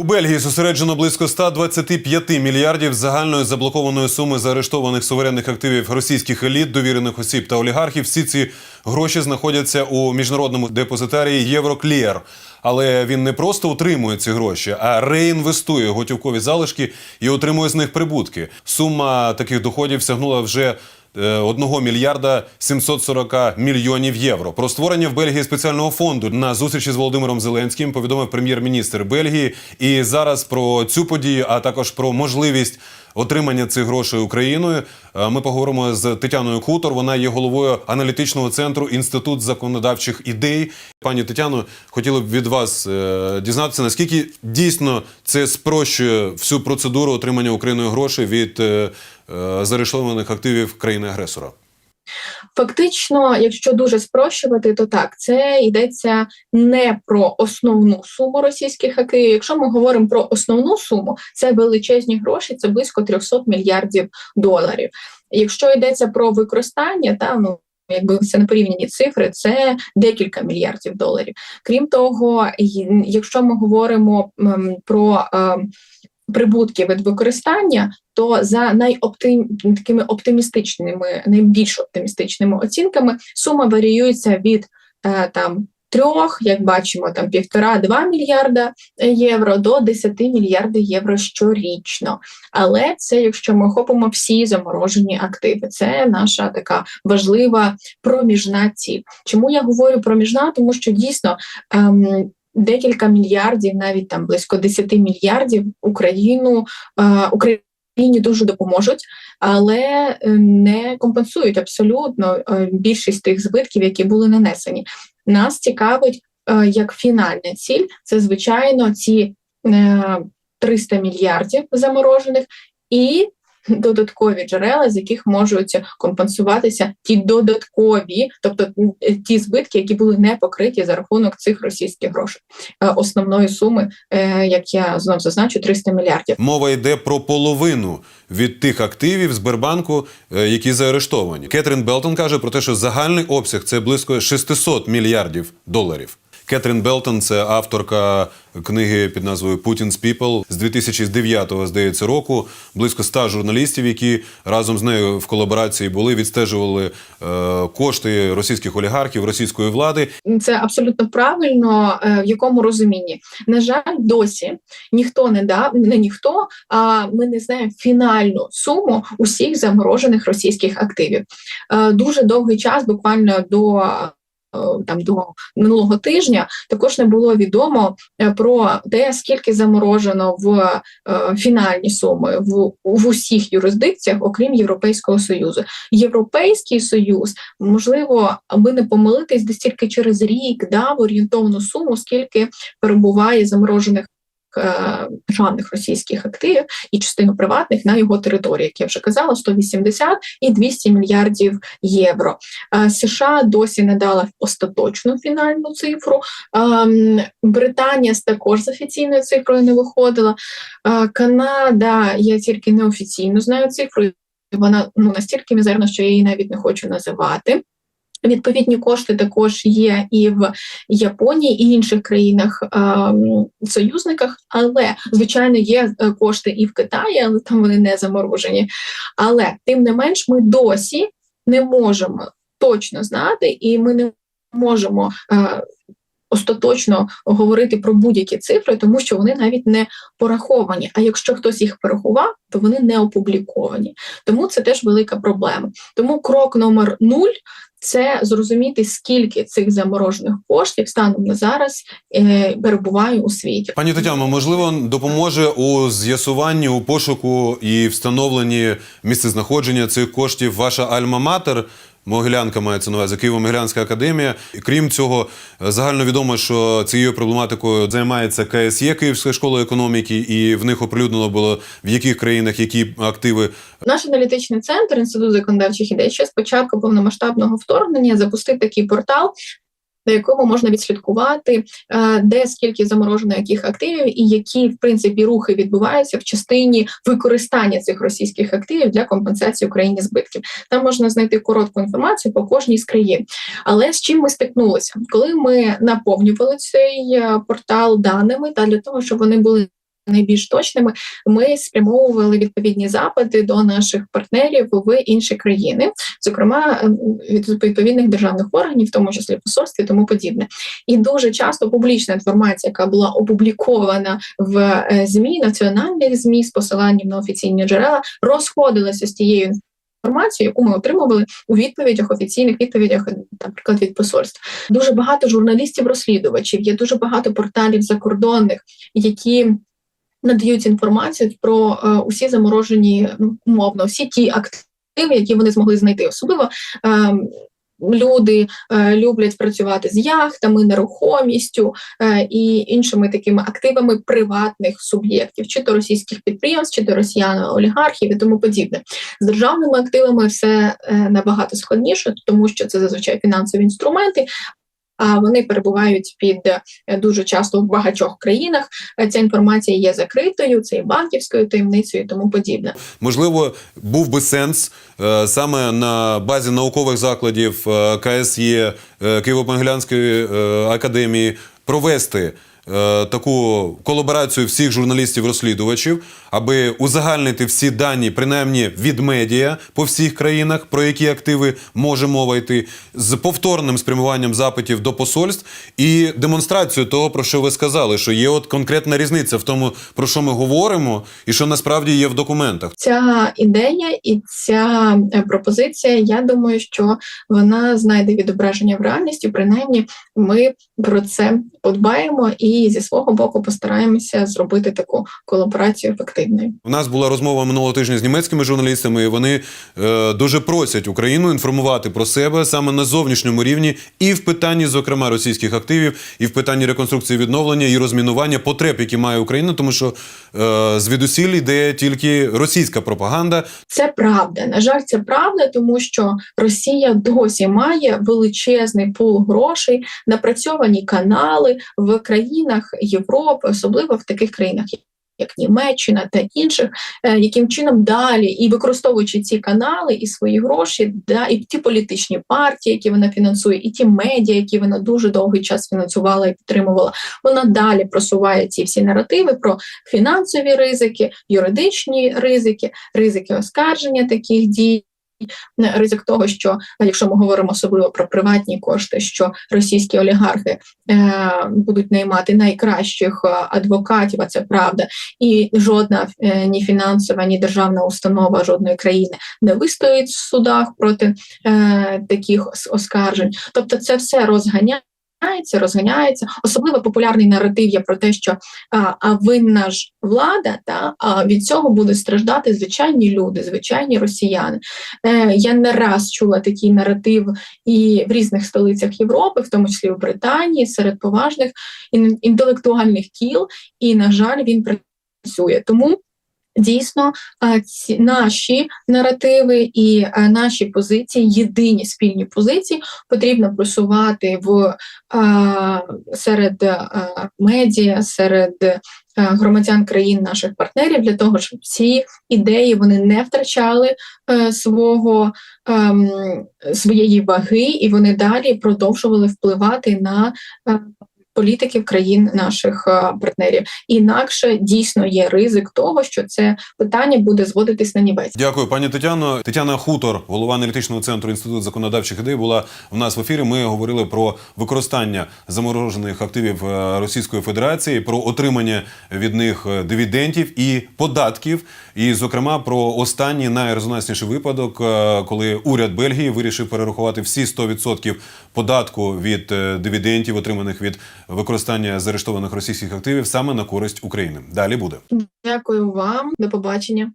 У Бельгії зосереджено близько 125 мільярдів загальної заблокованої суми заарештованих суверенних активів російських еліт, довірених осіб та олігархів. Всі ці гроші знаходяться у міжнародному депозитарії Євроклієр. Але він не просто утримує ці гроші, а реінвестує готівкові залишки і отримує з них прибутки. Сума таких доходів сягнула вже е, 1 мільярда 740 мільйонів євро. Про створення в Бельгії спеціального фонду на зустрічі з Володимиром Зеленським повідомив прем'єр-міністр Бельгії. І зараз про цю подію, а також про можливість отримання цих грошей Україною. е, Ми поговоримо з Тетяною Хутор. Вона є головою аналітичного центру Інститут законодавчих ідей. Пані Тетяно, хотіли б від вас е, дізнатися, наскільки дійсно це спрощує всю процедуру отримання Україною грошей від е, е, активів країни-агресора. Фактично, якщо дуже спрощувати, то так це йдеться не про основну суму російських активів. Якщо ми говоримо про основну суму, це величезні гроші, це близько 300 мільярдів доларів. Якщо йдеться про використання, та ну. Якби це не порівняні цифри, це декілька мільярдів доларів. Крім того, якщо ми говоримо про е, прибутки від використання, то за найоптим... такими оптимістичними, найбільш оптимістичними оцінками сума варіюється від е, там трьох, як бачимо, там півтора-два мільярда євро до 10 мільярдів євро щорічно. Але це якщо ми охопимо всі заморожені активи, це наша така важлива проміжна ціль. Чому я говорю проміжна? Тому що дійсно. Ем, Декілька мільярдів, навіть там близько 10 мільярдів Україну е, Україні дуже допоможуть, але е, не компенсують абсолютно е, більшість тих збитків, які були нанесені. Нас цікавить е, як фінальна ціль, це звичайно ці е, 300 мільярдів заморожених і додаткові джерела, з яких можуть компенсуватися ті додаткові, тобто е, ті збитки, які були не покриті за рахунок цих російських грошей. Е, Основної суми, е, як я знов зазначу, 300 мільярдів. Мова йде про половину від тих активів Сбербанку, які заарештовані. Кетрін Белтон каже про те, що загальний обсяг це близько 600 мільярдів доларів. Кетрін Белтон це авторка книги під назвою Putin's People з 2009 здається року. Близько ста журналістів, які разом з нею в колаборації були, відстежували е, кошти російських олігархів, російської влади. Це абсолютно правильно, е, в якому розумінні. На жаль, досі ніхто не дав, не ніхто, а ми не знаємо фінальну суму усіх заморожених російських активів. Е, Дуже довгий час, буквально до. Е, Там до минулого тижня також не було відомо е, про те, скільки заморожено в е, фінальні суми в, в усіх юрисдикціях, окрім Європейського союзу. Європейський союз можливо, аби не помилитись, десь тільки через рік дав орієнтовну суму, скільки перебуває заморожених. Е, Державних російських активів і частину приватних на його території, як я вже казала, 180 і 200 мільярдів євро. Е, США досі не дала остаточну фінальну цифру. Ем, Британія також з офіційною цифрою не виходила. Е, Канада, я тільки неофіційно знаю цифру. Вона ну настільки мізерна, що я її навіть не хочу називати. Відповідні кошти також є і в Японії, і інших країнах союзниках, але звичайно є е, кошти і в Китаї, але там вони не заморожені. Але тим не менш, ми досі не можемо точно знати, і ми не можемо. Остаточно говорити про будь-які цифри, тому що вони навіть не пораховані. А якщо хтось їх порахував, то вони не опубліковані. Тому це теж велика проблема. Тому крок номер нуль це зрозуміти, скільки цих заморожених коштів станом на зараз е, перебуває у світі. Пані Тетяно, можливо, допоможе у з'ясуванні, у пошуку і встановленні місцезнаходження цих коштів ваша альма-матер. Могилянка мається на увазі Києво-Могилянська академія. І крім цього, загальновідомо, загально відомо, що цією проблематикою займається КСЄ Київська школа економіки, і в них оприлюднено було в яких країнах які активи Наш аналітичний центр інститут законодавчих ідей ще з початку повномасштабного вторгнення запустив такий портал. На якому можна відслідкувати, е, де скільки заморожено яких активів, і які в принципі рухи відбуваються в частині використання цих російських активів для компенсації Україні збитків. Там можна знайти коротку інформацію по кожній з країн. Але з чим ми стикнулися, коли ми наповнювали цей е, портал даними, та для того, щоб вони були найбільш точними, ми спрямовували відповідні запити до наших партнерів в інші країни, зокрема ем, від відповідних державних органів, в тому числі посольств і тому подібне. І дуже часто публічна інформація, яка була опублікована в е, змі, національних змі з посиланням на офіційні джерела, розходилася з тією інформацією, яку ми отримували у відповідях, офіційних відповідях, наприклад, від посольств. Дуже багато журналістів-розслідувачів, є дуже багато порталів закордонних, які надають інформацію про е, усі заморожені ну, умовно, всі ті активи, які вони змогли знайти, особливо. Е, Люди е, люблять працювати з яхтами, нерухомістю е, і іншими такими активами приватних суб'єктів, чи то російських підприємств, чи то росіян олігархів і тому подібне. З державними активами все е, набагато складніше, тому що це зазвичай фінансові інструменти. Вони перебувають під е, дуже часто в багатьох країнах. Е, Ця інформація є закритою, це і банківською таємницею, і тому подібне. Можливо, був би сенс е, саме на базі наукових закладів КСЄ Києво-Могилянської академії провести. Е, Таку колаборацію всіх журналістів-розслідувачів, аби узагальнити всі дані, принаймні від медіа по всіх країнах, про які активи може мова йти, з повторним спрямуванням запитів до посольств і демонстрацію того, про що ви сказали, що є от конкретна різниця в тому, про що ми говоримо, і що насправді є в документах. Ця ідея і ця е, пропозиція, я думаю, що вона знайде відображення в реальності. Принаймні, ми про це подбаємо і зі свого боку постараємося зробити таку колаборацію ефективною. У нас була розмова минулого тижня з німецькими журналістами, і вони е, дуже просять Україну інформувати про себе саме на зовнішньому рівні, і в питанні, зокрема, російських активів, і в питанні реконструкції відновлення і розмінування потреб, які має Україна, тому що е, звідусіль йде тільки російська пропаганда. Це правда. На жаль, це правда, тому що Росія досі має величезний пул грошей, напрацьовані канали в країнах Європи, особливо в таких країнах. Як Німеччина та інших, е, яким чином далі і використовуючи ці канали і свої гроші, да і ті політичні партії, які вона фінансує, і ті медіа, які вона дуже довгий час фінансувала і підтримувала, вона далі просуває ці всі наративи про фінансові ризики, юридичні ризики, ризики оскарження таких дій. Ризик того, що якщо ми говоримо особливо про приватні кошти, що російські олігархи е, будуть наймати найкращих е, адвокатів, а це правда, і жодна е, ні фінансова, ні державна установа жодної країни не вистоїть в судах проти е, таких оскаржень. Тобто, це все розганяє. Розганяється, розганяється. Особливо популярний наратив є про те, що а, винна ж влада, та а від цього будуть страждати звичайні люди, звичайні росіяни. Е, я не раз чула такий наратив і в різних столицях Європи, в тому числі в Британії, серед поважних ін- інтелектуальних кіл, і, на жаль, він працює. Тому дійсно ці наші наративи і наші позиції, єдині спільні позиції, потрібно просувати в серед медіа, серед громадян країн наших партнерів для того, щоб ці ідеї вони не втрачали е, свого ем, своєї ваги, і вони далі продовжували впливати на е, політиків країн наших е, партнерів. Інакше дійсно є ризик того, що це питання буде зводитись на нівець. Дякую, пані Тетяно. Тетяна Хутор, голова аналітичного центру Інституту законодавчих ідей, була в нас в ефірі. Ми говорили про використання заморожених активів е, Російської Федерації, про отримання від них е, дивідендів і податків. І, зокрема, про останній найрезонансніший випадок, коли уряд Бельгії вирішив перерахувати всі 100% податку від дивідендів, отриманих від використання заарештованих російських активів, саме на користь України. Далі буде. Дякую вам, до побачення.